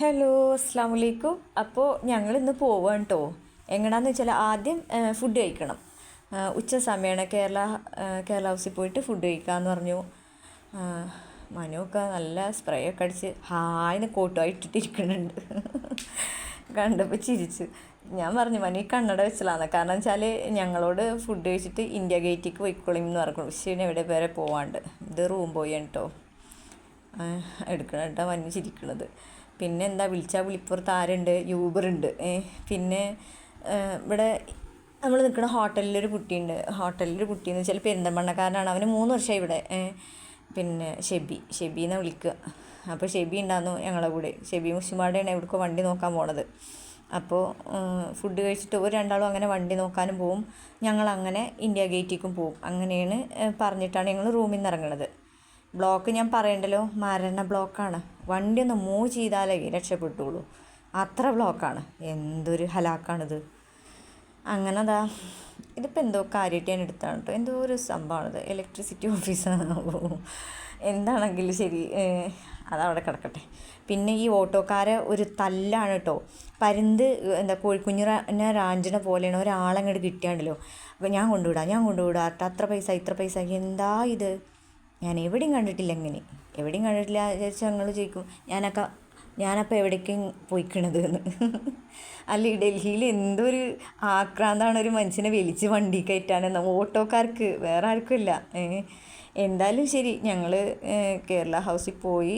Hello അസ്സാം വലൈക്കും അപ്പോൾ ഞങ്ങൾ ഇന്ന് പോവാണ് കേട്ടോ എങ്ങനെയാണെന്ന് വെച്ചാൽ ആദ്യം ഫുഡ് കഴിക്കണം. ഉച്ച സമയമാണ് കേരള കേരള ഹൗസിൽ പോയിട്ട് ഫുഡ് കഴിക്കാമെന്ന് പറഞ്ഞു. മനുവൊക്കെ നല്ല സ്പ്രേ ഒക്കെ അടിച്ച് ഹായ്ന്ന് കോട്ടുമായി ഇട്ടിട്ടിരിക്കുന്നുണ്ട് കണ്ടപ്പോൾ ചിരിച്ചു. ഞാൻ പറഞ്ഞു മനു കണ്ണട വെച്ചതാണ് കാരണം വെച്ചാൽ ഞങ്ങളോട് ഫുഡ് കഴിച്ചിട്ട് ഇന്ത്യ ഗേറ്റിലേക്ക് പോയിക്കോളിം എന്ന് പറഞ്ഞു. പക്ഷേ എവിടെ വരെ പോവാണ്ട്. ഇത് റൂം പോയാണ് കേട്ടോ എടുക്കണം കേട്ടോ മനു ചിരിക്കണത്. പിന്നെ എന്താ വിളിച്ചാൽ വിളിപ്പുറത്ത് ആരുണ്ട്? യൂബറുണ്ട്. പിന്നെ ഇവിടെ നമ്മൾ നിൽക്കുന്ന ഹോട്ടലിലൊരു കുട്ടിയുണ്ട്. ഹോട്ടലിലൊരു കുട്ടിയെന്ന് വെച്ചാൽ പെരിന്തൽമണ്ണക്കാരനാണ്. അവന് മൂന്ന് വർഷമായി ഇവിടെ. പിന്നെ ഷെബി. ഷെബി എന്നാണ് വിളിക്കുക അപ്പോൾ ഷെബി ഉണ്ടായിരുന്നു ഞങ്ങളുടെ കൂടെ. ഷെബി മുഷിമാടെയാണ് എവിടേക്കോ വണ്ടി നോക്കാൻ പോണത്. അപ്പോൾ ഫുഡ് കഴിച്ചിട്ട് ഒരു രണ്ടാളും അങ്ങനെ വണ്ടി നോക്കാനും പോവും. ഞങ്ങൾ അങ്ങനെ ഇന്ത്യ ഗേറ്റിലേക്കും പോവും. അങ്ങനെയാണ് പറഞ്ഞിട്ടാണ് ഞങ്ങൾ റൂമിൽ നിന്ന് ഇറങ്ങണത് ബ്ലോക്ക് ഞാൻ പറയണ്ടല്ലോ? മരണ ബ്ലോക്കാണ്. വണ്ടി ഒന്ന് മൂവ് ചെയ്താലേ രക്ഷപ്പെട്ടുള്ളൂ. അത്ര ബ്ലോക്കാണ്. എന്തൊരു ഹലാക്കാണിത്. അങ്ങനെ അതാ ഇതിപ്പോൾ എന്തോ കാര്യമായിട്ട് ഞാൻ എടുത്താണ് കേട്ടോ എന്തോ ഒരു സംഭവമാണിത്. ഇലക്ട്രിസിറ്റി ഓഫീസാണ് എന്താണെങ്കിലും ശരി. അതവിടെ കിടക്കട്ടെ. പിന്നെ ഈ ഓട്ടോക്കാരെ ഒരു തല്ലാണ് കേട്ടോ പരുന്ത് എന്താ കോഴിക്കുഞ്ഞിനെ റാഞ്ചിനെ പോലെയാണ്. ഒരാളങ്ങോട്ട് കിട്ടിയാണ്ടല്ലോ. അപ്പോൾ ഞാൻ കൊണ്ടുവിടാം. ഞാൻ കൊണ്ടുവിടാം. അത്ര പൈസ ഇത്ര പൈസ. എന്താ ഇത്? ഞാൻ എവിടെയും കണ്ടിട്ടില്ല എങ്ങനെ എവിടെയും കണ്ടിട്ടില്ല വിചാരിച്ച് ഞങ്ങൾ ചോദിക്കും ഞാനൊക്കെ ഞാനപ്പോൾ എവിടേക്കും പോയിക്കണത്? എന്ന്. അല്ല ഈ ഡൽഹിയിൽ എന്തൊരു ആക്രാന്താണ് ഒരു മനുഷ്യനെ വലിച്ച് വണ്ടി കയറ്റാനെന്ന ഓട്ടോക്കാർക്ക് വേറെ ആർക്കുമില്ല. എന്തായാലും ശരി ഞങ്ങൾ കേരള ഹൗസിൽ പോയി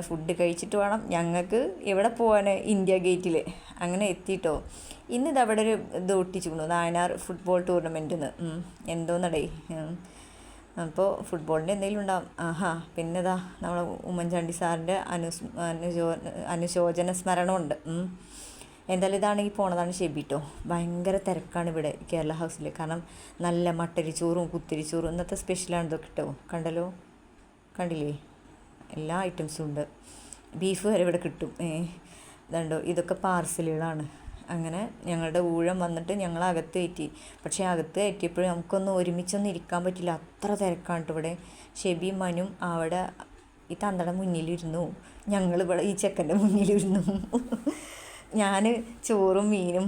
ഫുഡ് കഴിച്ചിട്ട് വേണം. ഞങ്ങൾക്ക് എവിടെ പോകാൻ ഇന്ത്യ ഗേറ്റിൽ അങ്ങനെ എത്തിയിട്ടോ ഇന്നിത് അവിടെ ഒരു ഇത് ഒട്ടിച്ചു നായനാർ ഫുട്ബോൾ ടൂർണമെന്റിൽ നിന്ന് എന്തോന്നടേ. അപ്പോൾ ഫുട്ബോളിന്റെ എന്തെങ്കിലും ഉണ്ടാവും. ആഹാ പിന്നെ ഇതാ നമ്മൾ ഉമ്മൻചാണ്ടി സാറിന്റെ അനുസ് അനുശോ അനുശോചന സ്മരണമുണ്ട്. എന്തായാലും ഇതാണെങ്കിൽ പോണതാണ് ഷെബി കേട്ടോ ഭയങ്കര തിരക്കാണ് ഇവിടെ കേരള ഹൗസിൽ. കാരണം നല്ല മട്ടരിച്ചോറും കുത്തിരിച്ചോറും ഇന്നത്തെ സ്പെഷ്യലാണ് ഇതൊക്കെ കിട്ടോ. കണ്ടല്ലോ? കണ്ടില്ലേ? എല്ലാ ഐറ്റംസും ഉണ്ട്. ബീഫ് വരെ ഇവിടെ കിട്ടും. ഏ ഇതുണ്ടോ? ഇതൊക്കെ പാർസലുകളാണ്. അങ്ങനെ ഞങ്ങളുടെ ഊഴം വന്നിട്ട് ഞങ്ങൾ അകത്ത് കയറ്റി. പക്ഷേ അകത്ത് കയറ്റിയപ്പോഴും നമുക്കൊന്നും ഒരുമിച്ചൊന്നും ഇരിക്കാൻ പറ്റില്ല. അത്ര തിരക്കാണ് ഇവിടെ. ഷെബി മനും അവിടെ ഈ തന്തയുടെ മുന്നിലിരുന്നു. ഞങ്ങൾ ഇവിടെ ഈ ചെക്കന്റെ മുന്നിലിരുന്നു. ഞാൻ ചോറും മീനും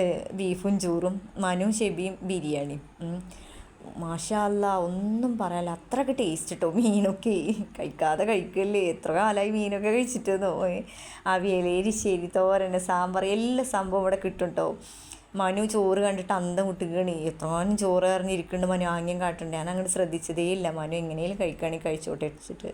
ഏഹ്, ബീഫും ചോറും മനു ഷെബിയും ബിരിയാണിയും. ഉം. മാഷാ അല്ലാ ഒന്നും പറയാല്ല. അത്രയ്ക്ക് ടേസ്റ്റ് കേട്ടോ മീനൊക്കെ. കഴിക്കാതെ കഴിക്കല്ലേ. എത്ര കാലമായി മീനൊക്കെ കഴിച്ചിട്ടെന്നോ? അവിയൽ എരിശ്ശേരി തോരൻ സാമ്പാർ എല്ലാ സംഭവം ഇവിടെ കിട്ടും കേട്ടോ മനു ചോറ് കണ്ടിട്ട് അന്തം വിട്ടുകയാണ് എത്രമാനം ചോറ് അറിഞ്ഞിരിക്കുന്നുണ്ട് മനു. ആംഗ്യം കാട്ടുണ്ട്. ഞാൻ അങ്ങോട്ട് ശ്രദ്ധിച്ചതേ ഇല്ല. മനു എങ്ങനെയും കഴിക്കുകയാണെങ്കിൽ കഴിച്ചോട്ടെ വെച്ചിട്ട്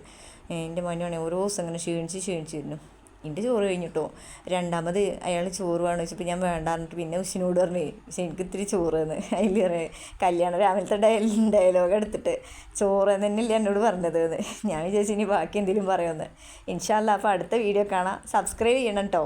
എന്റെ മനു ആണെങ്കിൽ ഓരോ ദിവസം ഇങ്ങനെ ക്ഷീണിച്ച് ക്ഷീണിച്ചിരുന്നു എന്റെ ചോറ് കഴിഞ്ഞിട്ടോ? രണ്ടാമത് അയാൾ ചോറ് വേണം വെച്ചപ്പോൾ ഞാൻ വേണ്ട പറഞ്ഞിട്ട് പിന്നെ ഉഷിനോട് പറഞ്ഞു പക്ഷെ എനിക്ക് ഇത്തിരി ചോറ് എന്ന് അതിൽ കല്യാണ രാവിലത്തെ ഡയൽ ഡയലോഗ് എടുത്തിട്ട് ചോറ് തന്നെയല്ലേ എന്നോട് പറഞ്ഞത് എന്ന് ഞാൻ വിചാരിച്ചു ഇനി ബാക്കി എന്തെങ്കിലും പറയുമെന്ന് ഇൻഷാല്ല അപ്പോൾ അടുത്ത വീഡിയോ കാണാം. സബ്സ്ക്രൈബ് ചെയ്യണം കേട്ടോ